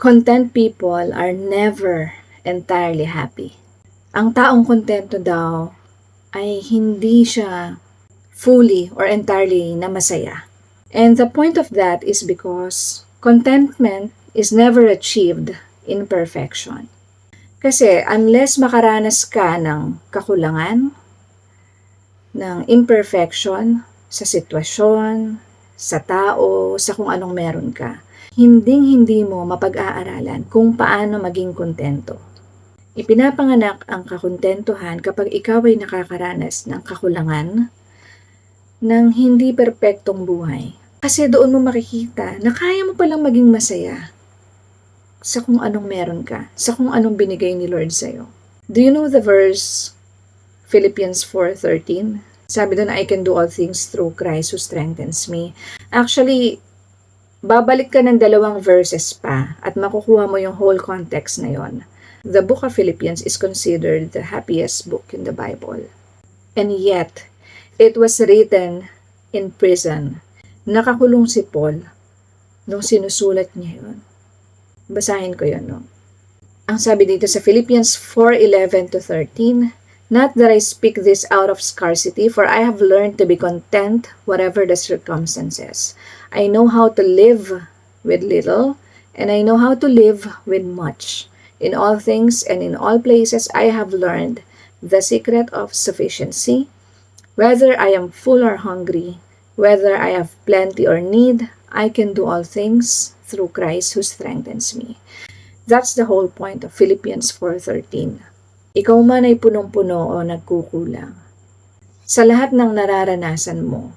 content people are never entirely happy. Ang taong kontento daw ay hindi siya fully or entirely na masaya. And the point of that is because contentment is never achieved in perfection. Kasi unless makaranas ka ng kakulangan, ng imperfection sa sitwasyon, sa tao, sa kung anong meron ka, hinding-hindi mo mapag-aaralan kung paano maging kontento. Ipinapanganak ang kakontentuhan kapag ikaw ay nakakaranas ng kakulangan ng hindi perpektong buhay. Kasi doon mo makikita na kaya mo palang maging masaya sa kung anong meron ka, sa kung anong binigay ni Lord sa'yo. Do you know the verse Philippians 4.13? Sabi doon, I can do all things through Christ who strengthens me. Actually, babalik ka ng dalawang verses pa at makukuha mo yung whole context na yon. The book of Philippians is considered the happiest book in the Bible. And yet, it was written in prison. Nakakulong si Paul nung sinusulat niya yun. Basahin ko yun, no? Ang sabi dito sa Philippians 4:11 to 13, Not that I speak this out of scarcity, for I have learned to be content whatever the circumstances. I know how to live with little, and I know how to live with much. In all things and in all places, I have learned the secret of sufficiency. Whether I am full or hungry, whether I have plenty or need, I can do all things through Christ who strengthens me. That's the whole point of Philippians 4.13. Ikaw man ay punong-puno o nagkukulang. Sa lahat ng nararanasan mo,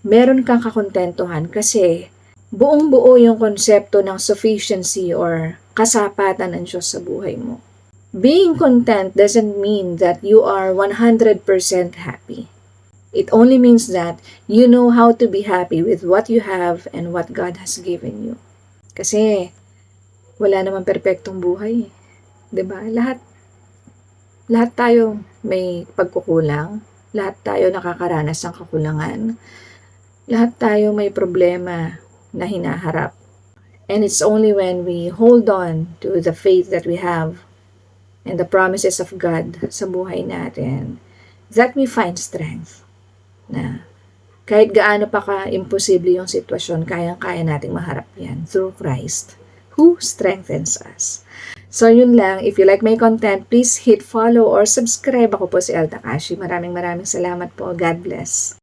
meron kang kakontentuhan kasi buong buo yung konsepto ng sufficiency or kasapatan ng Diyos sa buhay mo. Being content doesn't mean that you are 100% happy. It only means that you know how to be happy with what you have and what God has given you. Kasi wala naman perpektong buhay. ba? Lahat lahat tayo may pagkukulang. Lahat tayo nakakaranas ng kakulangan. Lahat tayo may problema na hinaharap. And it's only when we hold on to the faith that we have and the promises of God sa buhay natin that we find strength na kahit gaano pa ka-imposible yung sitwasyon, kayang-kaya nating maharap yan through Christ who strengthens us. So yun lang, if you like my content, please hit follow or subscribe. Ako po si El Takashi. Maraming maraming salamat po. God bless.